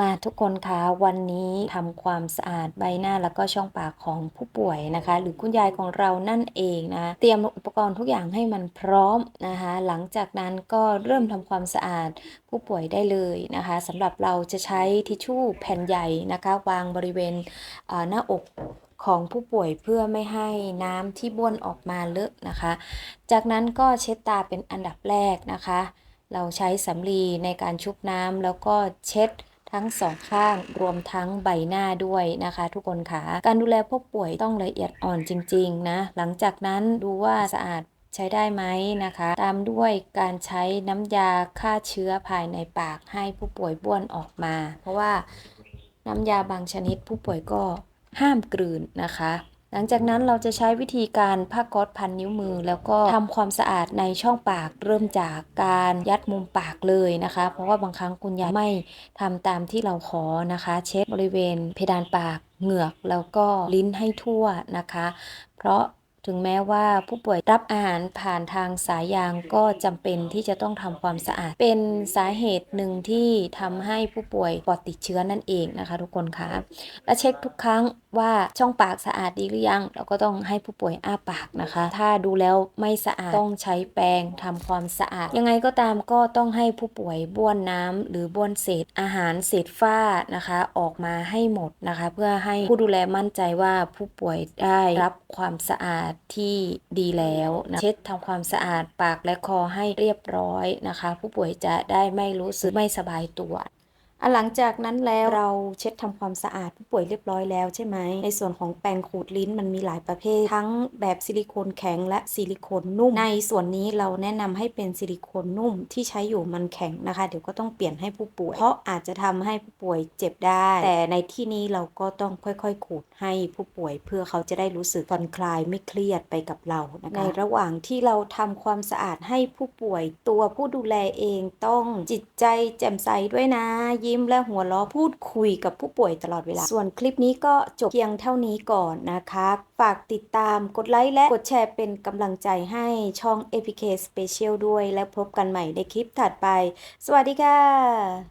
มาทุกคนคะวันนี้ทำความสะอาดใบหน้าแล้วก็ช่องปากของผู้ป่วยนะคะ หรือคุณยายของเรานั่นเองนะเตรียมอุปกรณ์ทุกอย่างให้มันพร้อมนะคะ หลังจากนั้นก็เริ่มทำความสะอาดผู้ป่วยได้เลยนะคะสำหรับเราจะใช้ทิชชู่แผ่นใหญ่นะคะ วางบริเวณหน้าอกของผู้ป่วยเพื่อไม่ให้น้ำที่บ้วนออกมาเลอะนะคะ จากนั้นก็เช็ดตาเป็นอันดับแรกนะคะ เราใช้สำลีในการชุบน้ำแล้วก็เช็ด ทั้งสองข้างรวมทั้งใบหน้าด้วยนะคะ ทุกคนค่ะการดูแลผู้ป่วยต้องละเอียดอ่อนจริง ๆ นะ หลังจากนั้นดูว่าสะอาดใช้ได้ไหมนะคะ ตามด้วยการใช้น้ำยาฆ่าเชื้อภายในปากให้ผู้ป่วยบ้วนออกมา เพราะว่าน้ำยาบางชนิดผู้ป่วยก็ห้ามกลืนนะคะ หลังจากนั้นเราจะใช้วิธีการผ้าก๊อซพันนิ้วมือ แล้วก็ทำความสะอาดในช่องปาก เริ่มจากการยัดมุมปากเลยนะคะ เพราะว่าบางครั้งคุณยายไม่ทำตามที่เราขอนะคะ เช็ดบริเวณเพดานปากเหงือกแล้วก็ลิ้นให้ทั่วนะคะ เพราะ ถึงแม้ว่าผู้ป่วยรับอาหารผ่านทางสายยางก็จำเป็นที่จะต้องทำความสะอาด เป็นสาเหตุหนึ่งที่ทำให้ผู้ป่วยปอดติดเชื้อนั่นเองนะคะทุกคนคะและเช็คทุกครั้งว่าช่องปากสะอาดดีหรือยัง เราก็ต้องให้ผู้ป่วยอ้าปากนะคะ ถ้าดูแล้วไม่สะอาดต้องใช้แปรงทำความสะอาด ยังไงก็ตามก็ต้องให้ผู้ป่วยบ้วนน้ำหรือบ้วนเศษอาหารเศษฝ้านะคะ ออกมาให้หมดนะคะ เพื่อให้ผู้ดูแลมั่นใจว่าผู้ป่วยได้รับความสะอาดที่ดีแล้วนะเช็ดทำความสะอาดปากและคอให้เรียบร้อยนะคะ ผู้ป่วยจะได้ไม่รู้สึกไม่สบายตัว หลังจากนั้นแล้วเราเช็ดทำความสะอาดผู้ป่วยเรียบร้อยแล้วใช่ไหม ในส่วนของแปรงขูดลิ้นมันมีหลายประเภท ทั้งแบบซิลิโคนแข็งและซิลิโคนนุ่ม ในส่วนนี้เราแนะนำให้เป็นซิลิโคนนุ่มที่ใช้อยู่มันแข็งนะคะ เดี๋ยวก็ต้องเปลี่ยนให้ผู้ป่วย เพราะอาจจะทำให้ผู้ป่วยเจ็บได้ แต่ในที่นี้เราก็ต้องค่อยๆ ขูดให้ผู้ป่วย เพื่อเขาจะได้รู้สึกผ่อนคลายไม่เครียดไปกับเรานะคะในระหว่างที่เราทำความสะอาดให้ผู้ป่วย ตัวผู้ดูแลเองต้องจิตใจแจ่มใสด้วยนะยิมและหัวเราะพูดคุยกับผู้ป่วยตลอดเวลา ส่วนคลิปนี้ก็จบเพียงเท่านี้ก่อนนะคะ ฝากติดตามกดไลค์และกดแชร์เป็นกำลังใจให้ช่อง APK Special ด้วย และพบกันใหม่ในคลิปถัดไป สวัสดีค่ะ